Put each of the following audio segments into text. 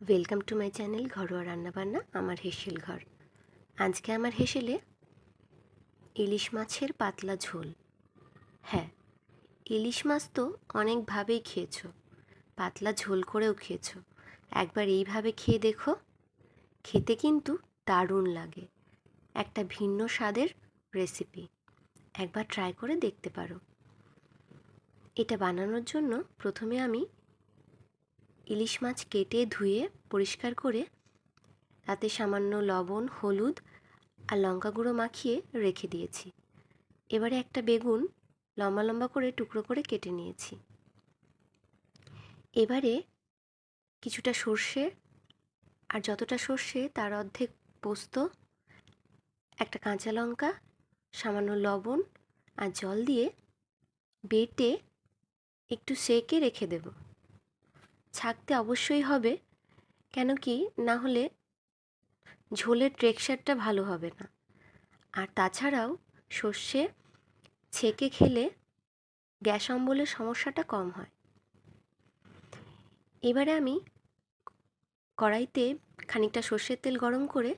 Welcome to my channel ঘরোয়া রান্নাবান্না আমার হেসেল ঘর। আজকে আমার হেসেলে ইলিশ মাছের পাতলা ঝোল। হ্যাঁ ইলিশ মাছ তো অনেকভাবেই খেয়েছো, পাতলা ঝোল করেও খেয়েছো। একবার এইভাবে খেয়ে দেখো, খেতে কিন্তু দারুণ লাগে। একটা ভিন্ন স্বাদের রেসিপি একবার ট্রাই করে দেখতে পারো। এটা বানানোর জন্য প্রথমে আমি ইলিশ মাছ কেটে ধুয়ে পরিষ্কার করে তাতে সামান্য লবণ, হলুদ আর লঙ্কা গুঁড়ো মাখিয়ে রেখে দিয়েছি। এবারে একটা বেগুন লম্বা লম্বা করে টুকরো করে কেটে নিয়েছি। এবারে কিছুটা সর্ষে আর যতটা সর্ষে তার অর্ধেক পোস্ত, একটা কাঁচা লঙ্কা, সামান্য লবণ আর জল দিয়ে বেটে একটু সেকে রেখে দেবো। ছাকতে অবশ্যই হবে, কেন কি না হলে ঝোলের টেক্সচারটা ভালো হবে না। আর তাছাড়াও সর্ষে ছেঁকে খেলে গ্যাস অম্বলের সমস্যাটা কম হয়। এবারে আমি কড়াইতে খানিকটা সর্ষের তেল গরম করে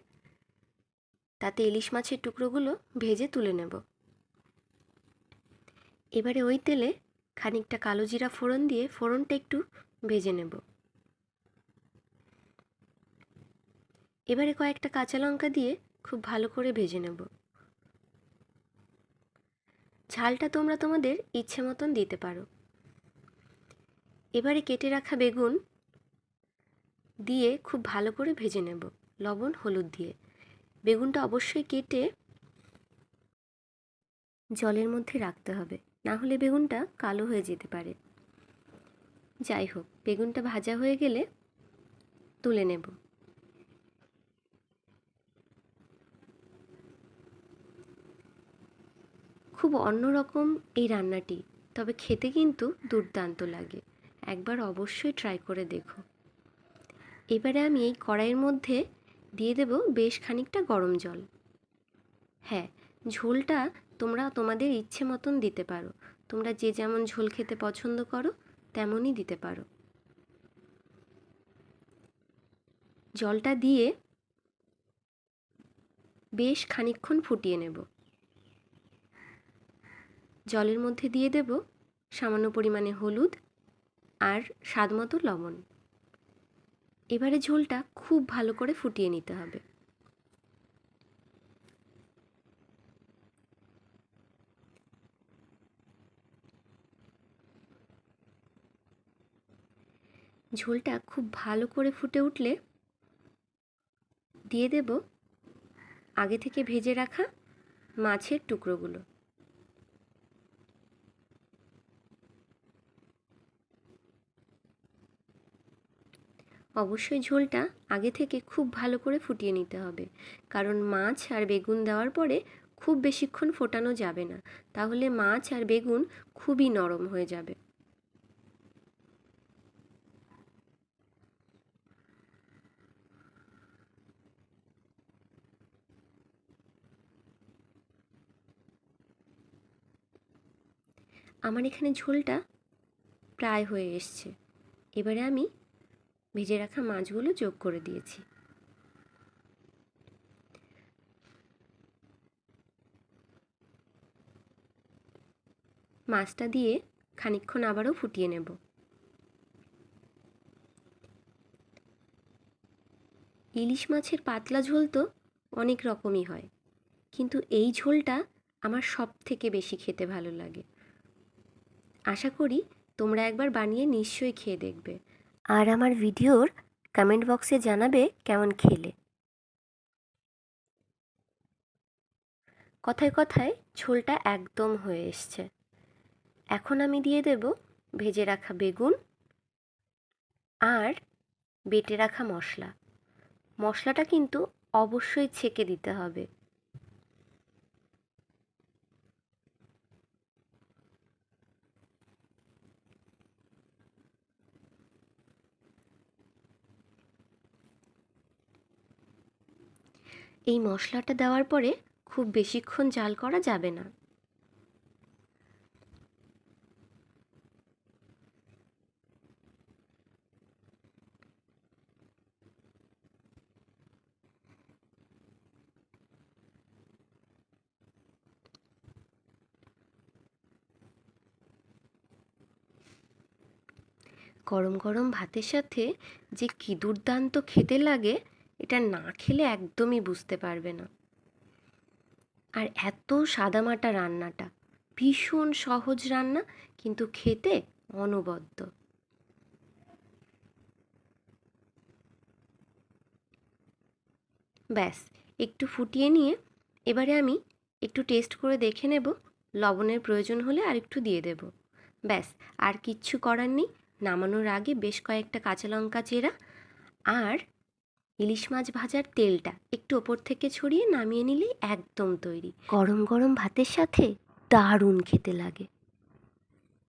তাতে ইলিশ মাছের টুকরোগুলো ভেজে তুলে নেব। এবারে ওই তেলে খানিকটা কালো জিরা ফোড়ন দিয়ে ফোড়নটা একটু ভেজে নেব। এবারে কয়েকটা কাঁচা লঙ্কা দিয়ে খুব ভালো করে ভেজে নেব। ঝালটা তোমরা তোমাদের ইচ্ছে মতন দিতে পারো। এবারে কেটে রাখা বেগুন দিয়ে খুব ভালো করে ভেজে নেব, লবণ, হলুদ দিয়ে। বেগুনটা অবশ্যই কেটে জলের মধ্যে রাখতে হবে, না হলে বেগুনটা কালো হয়ে যেতে পারে। যাই হোক, বেগুনটা ভাজা হয়ে গেলে তুলে নেব। খুব অন্যরকম এই রান্নাটি, তবে খেতে কিন্তু দুর্দান্ত লাগে। একবার অবশ্যই ট্রাই করে দেখো। এবারে আমি এই কড়াইয়ের মধ্যে দিয়ে দেব বেশ খানিকটা গরম জল। হ্যাঁ ঝোলটা তোমরা তোমাদের ইচ্ছে মতন দিতে পারো। তোমরা যে যেমন ঝোল খেতে পছন্দ করো তেমনই দিতে পারো। জলটা দিয়ে বেশ খানিকক্ষণ ফুটিয়ে নেব। জলের মধ্যে দিয়ে দেব সামান্য পরিমাণে হলুদ আর স্বাদ মতো লবণ। এবারে ঝোলটা খুব ভালো করে ফুটিয়ে নিতে হবে। ঝোলটা খুব ভালো করে ফুটে উঠলে দিয়ে দেব আগে থেকে ভেজে রাখা মাছের টুকরোগুলো। অবশ্যই ঝোলটা আগে থেকে খুব ভালো করে ফুটিয়ে নিতে হবে, কারণ মাছ আর বেগুন দেওয়ার পরে খুব বেশিক্ষণ ফোটানো যাবে না, তাহলে মাছ আর বেগুন খুবই নরম হয়ে যাবে। আমার এখানে ঝোলটা প্রায় হয়ে এসছে। এবারে আমি ভেজে রাখা মাছগুলো যোগ করে দিয়েছি। মাছটা দিয়ে খানিকক্ষণ আবারও ফুটিয়ে নেব। ইলিশ মাছের পাতলা ঝোল তো অনেক রকমই হয়, কিন্তু এই ঝোলটা আমার সব থেকে বেশি খেতে ভালো লাগে। আশা করি তোমরা একবার বানিয়ে নিশ্চয়ই খেয়ে দেখবে। আর আমার ভিডিওর কমেন্ট বক্সে জানাবে কেমন খেলে। কথায় কথায় ঝোলটা একদম হয়ে এসছে। এখন আমি দিয়ে দেব ভেজে রাখা বেগুন আর বেটে রাখা মশলা। মশলাটা কিন্তু অবশ্যই ছেঁকে দিতে হবে। এই মশলাটা দেওয়ার পরে খুব বেশিক্ষণ জাল করা যাবে না। গরম গরম ভাতের সাথে যে কি দুর্দান্ত খেতে লাগে এটা না খেলে একদমই বুঝতে পারবে না। আর এত সাদামাটা রান্নাটা, ভীষণ সহজ রান্না, কিন্তু খেতে অনবদ্য। ব্যাস, একটু ফুটিয়ে নিয়ে এবারে আমি একটু টেস্ট করে দেখে নেব, লবণের প্রয়োজন হলে আর একটু দিয়ে দেব। ব্যাস, আর কিচ্ছু করার নেই, নামানোর আগে বেশ কয়েকটা কাঁচা লঙ্কা চেরা, আর ইলিশ মাছ ভাজার তেলটা একটু ওপর থেকে ছড়িয়ে নামিয়ে নিলেই একদম তৈরি। গরম গরম ভাতের সাথে দারুণ খেতে লাগে।